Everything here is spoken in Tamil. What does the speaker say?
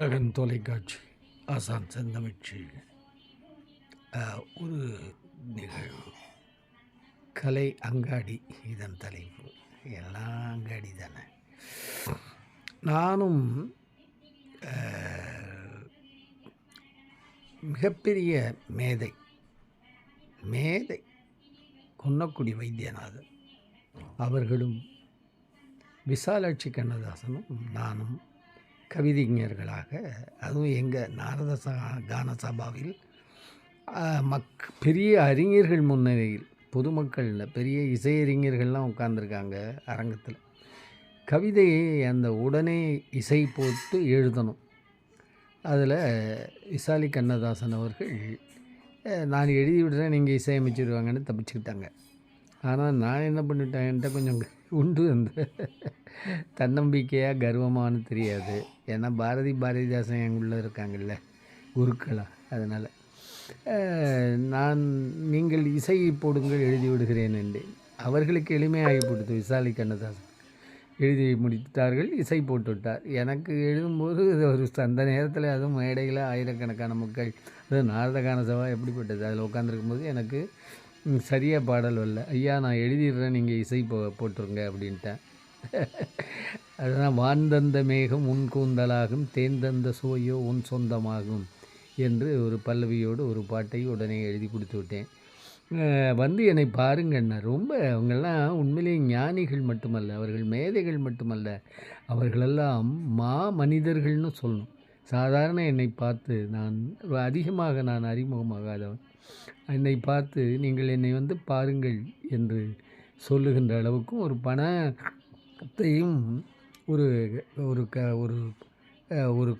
அகன் தொலைக்காட்சி ஆசான் செந்தமிழ்ச்சி ஒரு நிகழ்வு கலை அங்காடி இதன் தலைப்பு எல்லாம் அங்காடி தானே நானும் மிகப்பெரிய மேதை மேதை குன்னக்குடி வைத்தியநாதன் அவர்களும் விசாலாட்சி கண்ணதாசனும் நானும் கவிதைஞர்களாக அதுவும் எங்கள் நாரத கான சபாவில் மக் பெரிய அறிஞர்கள் முன்னிலையில் பொதுமக்களில் பெரிய இசையறிஞர்கள்லாம் உட்காந்துருக்காங்க அரங்கத்தில். கவிதையை அந்த உடனே இசை போட்டு எழுதணும். அதில் விசாலி கண்ணதாசன் அவர்கள் நான் எழுதி விடுறேன் நீங்கள் இசையமைச்சிடுவாங்கன்னு தப்பிச்சுக்கிட்டாங்க. ஆனால் நான் என்ன பண்ணிட்டேன்? என்கிட்ட கொஞ்சம் உண்டு அந்த தன்னம்பிக்கையாக கர்வமானு தெரியாது. ஏன்னா பாரதி பாரதிதாசன் எங்குள்ளே இருக்காங்கல்ல குருக்களாக அதனால் நான் நீங்கள் இசை போடுங்கள் எழுதி விடுகிறேன் என்று அவர்களுக்கு எளிமையாகி போட்டது விசாலி கண்ணதாசன். எழுதி முடித்தார்கள் இசை போட்டுவிட்டார் எனக்கு எழுதும்போது ஒரு அந்த நேரத்தில் அதுவும் மேடையில் ஆயிரக்கணக்கான மக்கள் அது நாரதகான சபா எப்படிப்பட்டது? அதில் உட்காந்துருக்கும் போது எனக்கு சரியாக சரியா பாடல் வரல. ஐயா நான் எழுதிடுறேன் நீங்கள் இசை போ போட்டுருங்க அப்படின்ட்டேன். அதுதான் வான்தந்த மேகம் உன் கூந்தலாகும் தேந்தந்த சுவையோ உன் சொந்தமாகும் என்று ஒரு பல்லவியோடு ஒரு பாட்டை உடனே எழுதி கொடுத்து விட்டேன். வந்து என்னை பாருங்கண்ணா ரொம்ப அவங்கெல்லாம் உண்மையிலேயே ஞானிகள் மட்டுமல்ல அவர்கள் மேதைகள் மட்டுமல்ல. அவர்களெல்லாம் மா மனிதர்கள்னு சொல்லணும். சாதாரண என்னை பார்த்து நான் அதிகமாக நான் அறிமுகமாகாதவன். என்னை பார்த்து நீங்கள் என்னை வந்து பாருங்கள் என்று சொல்லுகின்ற அளவுக்கும் ஒரு பணத்தையும் ஒரு ஒரு க ஒரு ஒரு